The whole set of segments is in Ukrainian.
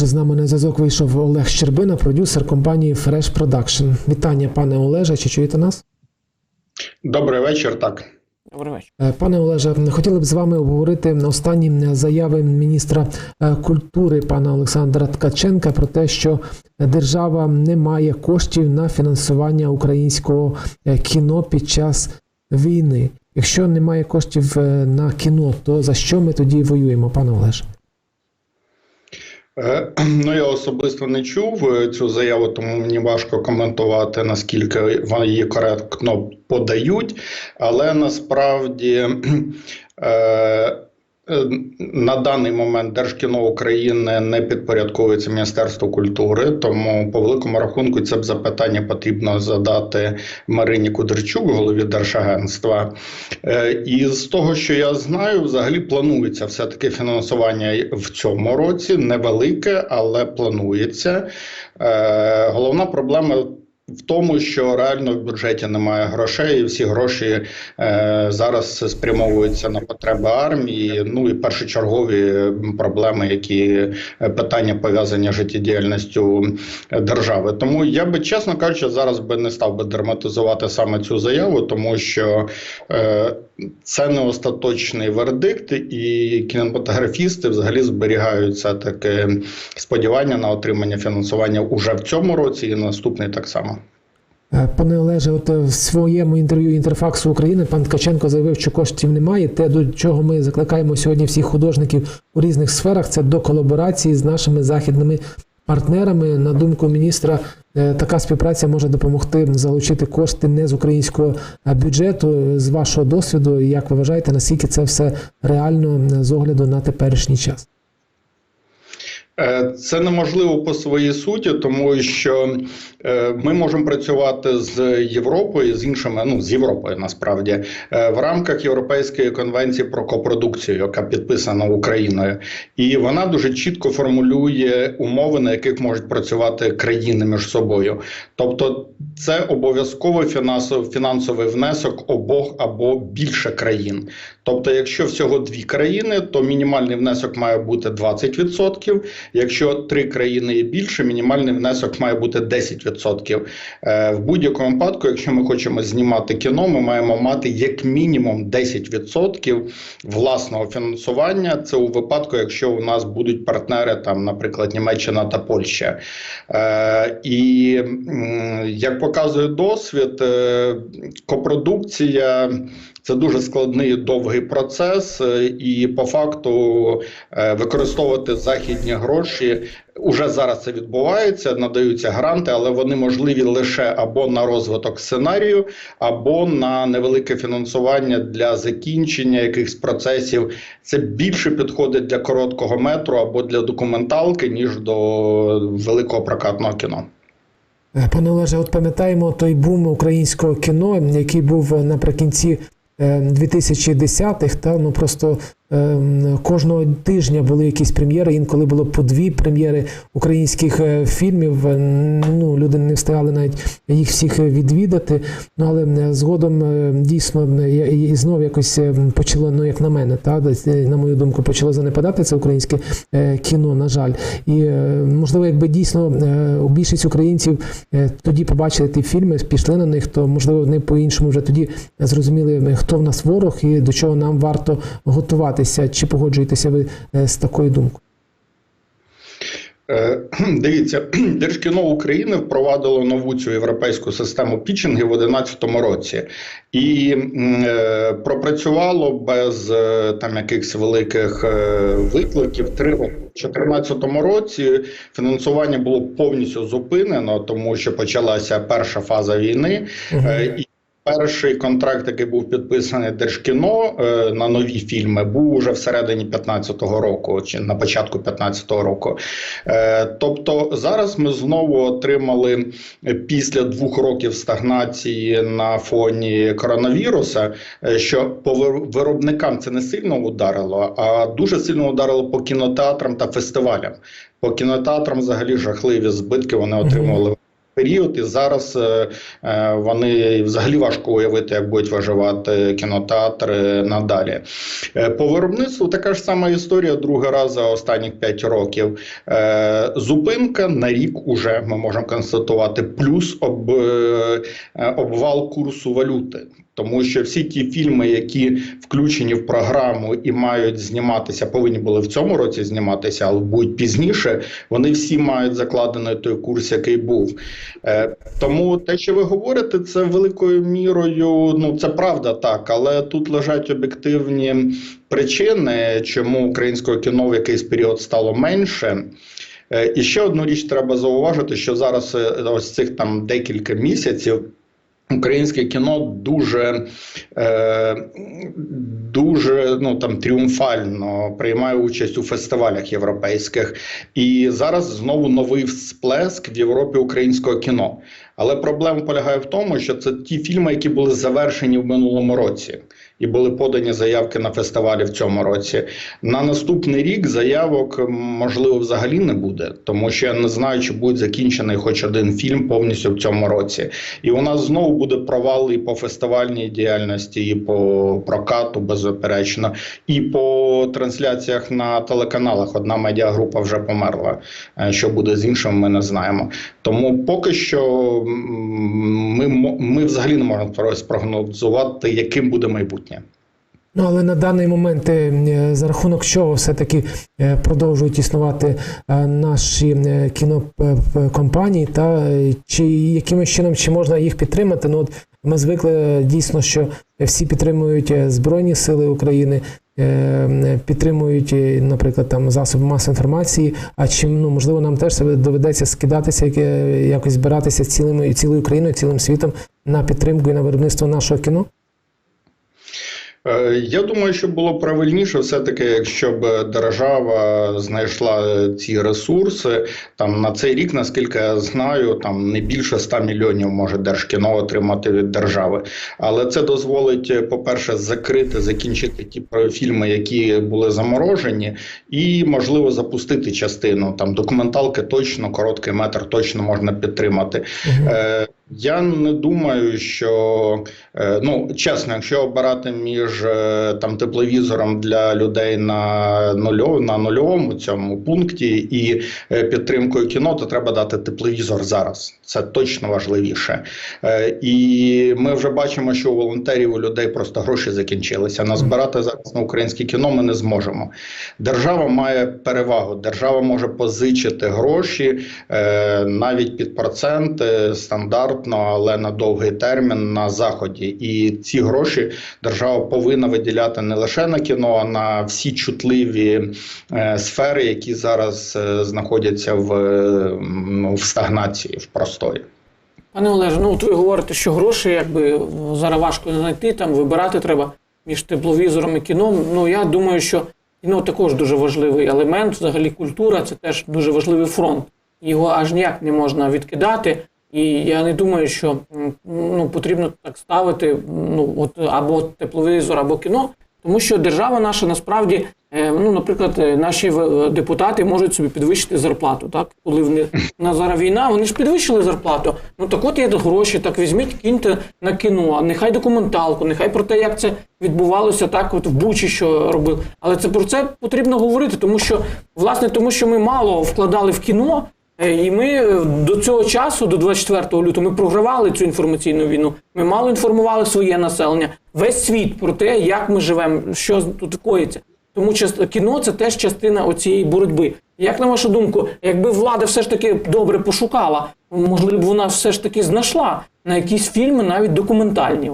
Отже, з нами на зв'язок вийшов Олег Щербина, продюсер компанії Fresh Production. Вітання, пане Олеже. Чи чуєте нас? Добрий вечір. Так Добрий вечір. Е, Пане Олеже, хотіли б з вами обговорити останні заяви міністра е, культури пана Олександра Ткаченка про те, що держава не має коштів на фінансування українського е, кіно під час війни. Якщо немає коштів е, на кіно, то за що ми тоді воюємо, пане Олеже? Е, ну я особисто не чув е, цю заяву, тому мені важко коментувати наскільки вони її коректно подають. Але насправді е, на даний момент Держкіно України не підпорядковується Міністерству культури, тому по великому рахунку це б запитання потрібно задати Марині Кудричук, голові Держагентства. Е, І з того, що я знаю, взагалі планується все таки фінансування в цьому році, невелике, але планується. Е, Головна проблема. В тому, що реально в бюджеті немає грошей, і всі гроші е, зараз спрямовуються на потреби армії. Ну і першочергові проблеми, які е, питання пов'язані з життєдіяльністю держави. Тому я би чесно кажучи, зараз би не став би драматизувати саме цю заяву, тому що е, це не остаточний вердикт, і кінематографісти взагалі зберігають все таки сподівання на отримання фінансування уже в цьому році і наступний так само. Е, Пане Олеже, от е, в своєму інтерв'ю Інтерфаксу України пан Ткаченко заявив, що коштів немає. Те, до чого ми закликаємо сьогодні всіх художників у різних сферах, це до колаборації з нашими західними партнерами. На думку міністра, е, така співпраця може допомогти залучити кошти не з українського бюджету. З вашого досвіду, як ви вважаєте, наскільки це все реально е, з огляду на теперішній час? Е, Це неможливо по своїй суті, тому що е, ми можемо працювати з Європою, з іншими, ну з Європою насправді е, в рамках Європейської конвенції про копродукцію, яка підписана Україною, і вона дуже чітко формулює умови, на яких можуть працювати країни між собою. Тобто, це обов'язковий фінансовий внесок обох або більше країн. Тобто, якщо всього дві країни, то мінімальний внесок має бути 20%. Якщо три країни і більше, мінімальний внесок має бути 10%. Е, В будь-якому випадку, якщо ми хочемо знімати кіно, ми маємо мати як мінімум 10% власного фінансування. Це у випадку, якщо у нас будуть партнери, там, наприклад, Німеччина та Польща. Е, І як показує досвід, е, копродукція. Це дуже складний довгий процес, і по факту використовувати західні гроші уже зараз це відбувається. Надаються гранти, але вони можливі лише або на розвиток сценарію, або на невелике фінансування для закінчення якихось процесів. Це більше підходить для короткого метру або для документалки, ніж до великого прокатного кіно. Е, Пане Олеже, от пам'ятаємо той бум українського кіно, який був е, наприкінці е, 2010-х, та ну просто е, кожного тижня були якісь прем'єри. Інколи було по дві прем'єри українських е, фільмів. Е, Ну люди не встигали навіть їх всіх відвідати. Ну але е, згодом е, дійсно е, і знов якось е, почало, ну як на мене, та е, на мою думку, почало занепадати це українське е, кіно. На жаль, і е, можливо, якби дійсно е, більшість українців е, тоді побачили ті фільми, пішли на них, то можливо вони по-іншому вже тоді зрозуміли, е, хто в нас ворог і до чого нам варто готуватися. Чи погоджуєтеся ви е, з такою думкою? Е, Дивіться, Держкіно України впровадило нову цю європейську систему пітчингів в 2011 році і е, пропрацювало без е, там якихось великих е, викликів три роки. У 2014 році фінансування було повністю зупинено, тому що почалася перша фаза війни. Е, і Перший контракт, який був підписаний Держкіно е, на нові фільми, був уже всередині 15-го року чи на початку 15-го року. Е, тобто зараз ми знову отримали після двох років стагнації на фоні коронавіруса, е, що по виробникам це не сильно ударило, а дуже сильно ударило по кінотеатрам та фестивалям. По кінотеатрам взагалі жахливі збитки вони отримували період, і зараз е, е, вони взагалі важко уявити, як будуть виживати кінотеатри надалі. Е, По виробництву така ж сама історія другий раз за останні 5 років. Зупинка на рік уже ми можемо констатувати, плюс об, обвал курсу валюти. Тому що всі ті фільми, які включені в програму і мають зніматися, повинні були в цьому році зніматися, але будуть пізніше. Вони всі мають закладений той курс, який був. Е, тому те, що ви говорите, це великою мірою. Ну це правда так, але тут лежать об'єктивні причини, чому українського кіно в якийсь період стало менше. Е, І ще одну річ треба зауважити, що зараз е, ось цих там декілька місяців. Українське кіно дуже е, дуже ну там тріумфально приймає участь у фестивалях європейських, і зараз знову новий всплеск в Європі українського кіно. Але проблема полягає в тому, що це ті фільми, які були завершені в минулому році, і були подані заявки на фестивалі в цьому році. На наступний рік заявок можливо взагалі не буде, тому що я не знаю, чи буде закінчений хоч один фільм повністю в цьому році. І у нас знову буде провал і по фестивальній діяльності, і по прокату, беззаперечно, і по трансляціях на телеканалах. Одна медіагрупа вже померла. Е, Що буде з іншим, ми не знаємо. Тому поки що ми, ми взагалі не можемо спрогнозувати, яким буде майбутнє. Ну, але на даний момент е, за рахунок чого все-таки е, продовжують існувати е, наші е, кінокомпанії, та е, чи якимось чином чи можна їх підтримати? Ну, от ми звикли е, дійсно, що всі підтримують е, Збройні Сили України, е, е, підтримують, е, наприклад, там засоби масової інформації. А чим ну можливо нам теж себе доведеться скидатися, яке- якось збиратися цілими цілою країною, цілим світом на підтримку і на виробництво нашого кіно? Е, Я думаю, що було правильніше, все-таки, якщо б держава знайшла ці ресурси. Там на цей рік, наскільки я знаю, там не більше 100 мільйонів може держкіно отримати від держави. Але це дозволить, по-перше, закрити, закінчити ті фільми, які були заморожені, і можливо запустити частину. Там документалки точно, короткий метр точно можна підтримати. Е, я не думаю, що е, ну чесно, якщо обирати між е, там тепловізором для людей на нульов, на нульовому цьому пункті і е, підтримкою кіно, то треба дати тепловізор зараз. Це точно важливіше. І ми вже бачимо, що у волонтерів у людей просто гроші закінчилися. Назбирати зараз на українське кіно ми не зможемо. Держава має перевагу. Держава може позичити гроші навіть під проценти стандартно, але на довгий термін на заході. І ці гроші держава повинна виділяти не лише на кіно, а на всі чутливі е, сфери, які зараз е, знаходяться в, е, ну, в стагнації, в простої. Пане Олеже, ну от ви говорите, що гроші якби зараз важко знайти, там вибирати треба між тепловізором і кіном. Ну я думаю, що кіно також дуже важливий елемент. Взагалі культура це теж дуже важливий фронт. Його аж ніяк не можна відкидати. І я не думаю, що ну, потрібно так ставити ну, от, або тепловізор, або кіно, тому що держава наша насправді, е, ну, наприклад, е, наші в- депутати можуть собі підвищити зарплату. Так? Коли в них на зараз війна, вони ж підвищили зарплату. Ну так от є гроші, так візьміть, киньте на кіно, а нехай документалку, нехай про те, як це відбувалося так, от в Бучі, що робив. Але це про це потрібно говорити, тому що, власне, тому що ми мало вкладали в кіно. Е, І ми е, до цього часу, до 24 лютого, ми програвали цю інформаційну війну. Ми мало інформували своє населення, весь світ про те, як ми живемо, що тут коїться. Тому кіно це теж частина оцієї боротьби. Як на вашу думку, якби влада все ж таки добре пошукала, можливо, вона все ж таки знайшла на якісь фільми, навіть документальні.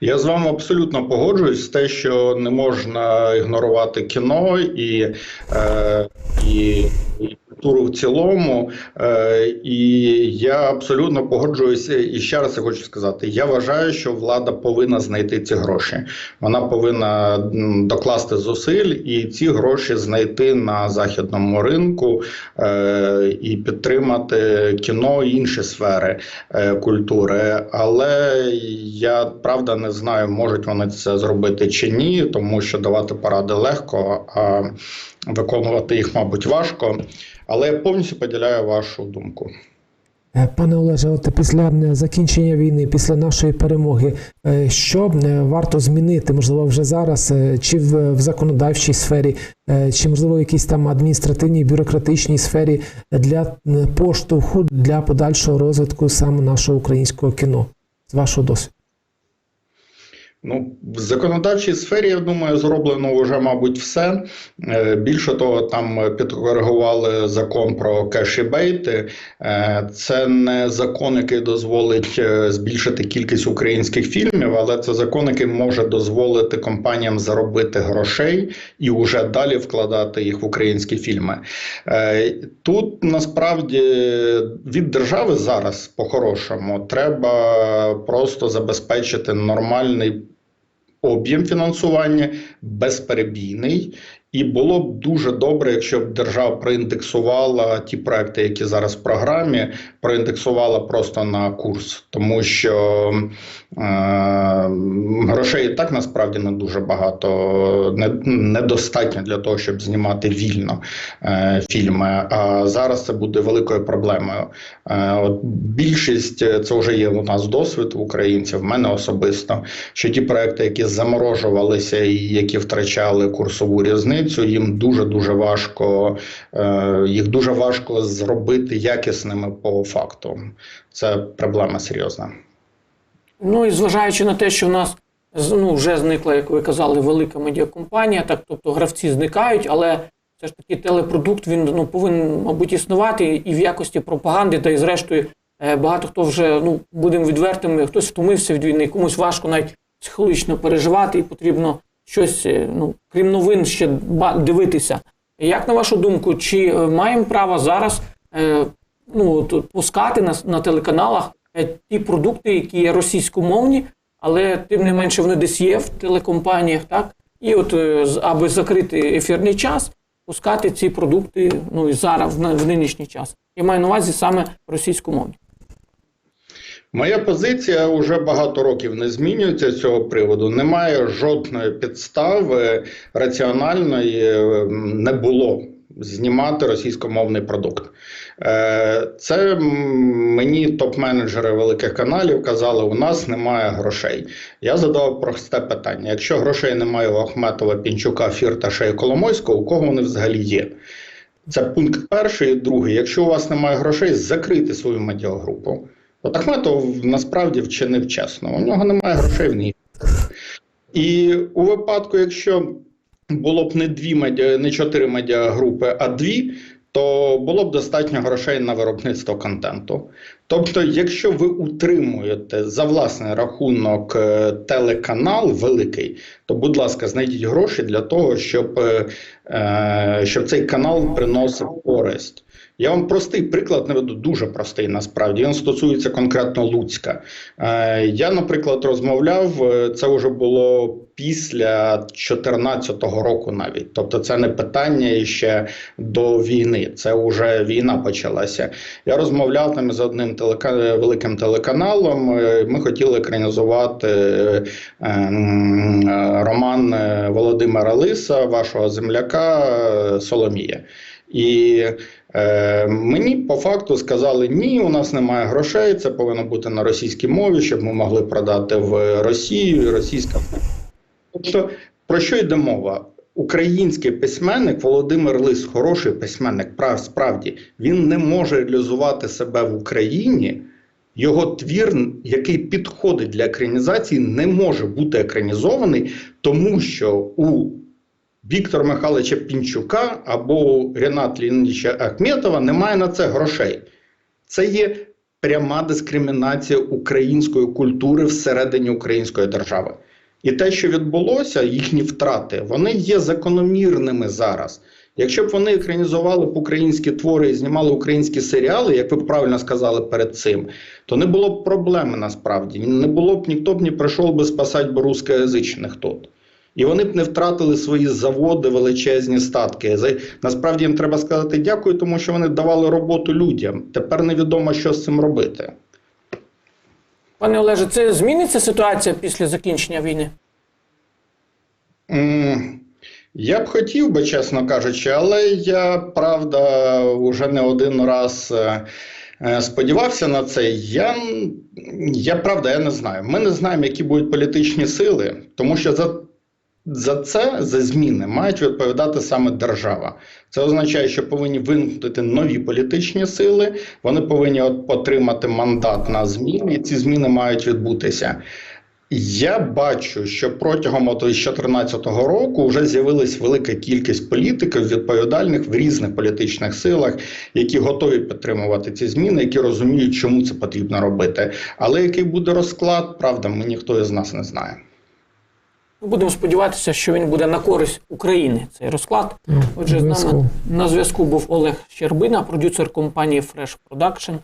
Я з вами абсолютно погоджуюсь. з Те, що не можна ігнорувати кіно і, е, і, і культуру в цілому. Е, і я абсолютно погоджуюся. І ще раз хочу сказати: я вважаю, що влада повинна знайти ці гроші. Вона повинна докласти зусиль і ці гроші знайти на західному ринку е, і підтримати кіно і інші сфери е, культури. Але я правда не знаю, можуть вони це зробити чи ні, тому що давати поради легко, а виконувати їх, мабуть, важко. Але я повністю поділяю вашу думку. Е, Пане Олеже, от після е, закінчення війни, після нашої перемоги, е, що варто змінити, можливо, вже зараз, чи в, законодавчій сфері, чи можливо в якійсь там адміністративній бюрократичній сфері для поштовху для подальшого розвитку саме нашого українського кіно з вашого досвіду? Ну, в законодавчій сфері, я думаю, зроблено вже, мабуть, все. Е, Більше того, там підкоригували закон про кеші-бейти. Е, Це не закон, який дозволить е, збільшити кількість українських фільмів, але це закон, який може дозволити компаніям заробити грошей і вже далі вкладати їх в українські фільми. Тут насправді від держави зараз, по-хорошому, треба просто забезпечити нормальний об'єм фінансування безперебійний. І було б дуже добре, якщо б держава проіндексувала ті проекти, які зараз в програмі, проіндексувала просто на курс, тому що е, грошей і так насправді не дуже багато, не, недостатньо для того, щоб знімати вільно е, фільми. А зараз це буде великою проблемою. Е, от більшість е, це вже є у нас досвід українців, в мене особисто, що ті проекти, які заморожувалися і які втрачали курсову різницю, їм дуже дуже важко, е, їх дуже важко зробити якісними по факту. Це проблема серйозна. Ну і зважаючи на те, що в нас ну, вже зникла, як ви казали, велика медіакомпанія, так тобто гравці зникають, але все ж таки телепродукт він ну, повинен, мабуть, існувати і в якості пропаганди, та і зрештою е, багато хто вже, ну будемо відвертими, хтось втомився від війни, комусь важко навіть психологічно переживати, і потрібно щось, е, ну, крім новин, ще дивитися. Як на вашу думку, чи е, маємо право зараз е, ну, пускати на, на телеканалах ті продукти, які є російськомовні, але тим не менше вони десь є в телекомпаніях, так? І от аби закрити ефірний час, пускати ці продукти ну і зараз в нинішній час. Я маю на увазі саме російськомовні. Моя позиція вже багато років не змінюється з цього приводу. Немає жодної підстави раціональної е, не було знімати російськомовний продукт. Е, Це мені топ-менеджери великих каналів казали: у нас немає грошей. Я задав просте питання: якщо грошей немає у Ахметова, Пінчука, Фірташа і Коломойського, у кого вони взагалі є? Це пункт перший. І другий. Якщо у вас немає грошей, закрити свою медіагрупу. От Ахметов насправді вчинив чесно. У нього немає грошей в ній. І у випадку, якщо було б не дві медіа, не чотири медіагрупи, а дві, то було б достатньо грошей на виробництво контенту. Тобто, якщо ви утримуєте за власний рахунок е, телеканал великий, то, будь ласка, знайдіть гроші для того, щоб, е, е, щоб цей канал приносив користь. Я вам простий приклад наведу, дуже простий насправді. Він стосується конкретно Луцька. Е, я, наприклад, розмовляв, е, це вже було після 2014 року навіть. Тобто це не питання ще до війни, це вже війна почалася. Я розмовляв там з одним телека... великим телеканалом. Е, Ми хотіли екранізувати роман Володимира Лиса, вашого земляка Соломія. І е, мені по факту сказали: ні, у нас немає грошей, це повинно бути на російській мові, щоб ми могли продати в Росію і російська. Тобто, про що йде мова? Український письменник Володимир Лис, хороший письменник, прав справді, він не може реалізувати себе в Україні. Його твір, який підходить для екранізації, не може бути екранізований, тому що у Віктора Михайловича Пінчука або у Рената Ахметова немає на це грошей. Це є пряма дискримінація української культури всередині української держави. І те, що відбулося, їхні втрати, вони є закономірними зараз. Якщо б вони екранізували б українські твори і знімали українські серіали, як ви правильно сказали перед цим, то не було б проблеми насправді. Не було б ніхто б не прийшов би спасати б рускоязичних тут. І вони б не втратили свої заводи, величезні статки. Насправді їм треба сказати дякую, тому що вони давали роботу людям. Тепер невідомо, що з цим робити. Пане Олеже, це зміниться ситуація після закінчення війни? М, Я б хотів би, чесно кажучи, але я правда вже не один раз е, е, сподівався на це. Я, я правда, я не знаю. Ми не знаємо, які будуть політичні сили, тому що за, за це, за зміни, мають відповідати саме держава. Це означає, що повинні виникнути нові політичні сили, вони повинні от- отримати мандат на зміни, і ці зміни мають відбутися. Я бачу, що протягом от 2014 року вже з'явилась велика кількість політиків відповідальних в різних політичних силах, які готові підтримувати ці зміни, які розуміють, чому це потрібно робити. Але який буде розклад, правда, ми ніхто із нас не знає. Будемо сподіватися, що він буде на користь України. Цей розклад. Mm, Отже, з нами на зв'язку був Олег Щербина, продюсер компанії Fresh Production.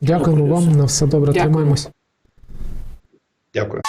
Дякуємо вам на все добре. Дякую. Тримаємось. Дякую.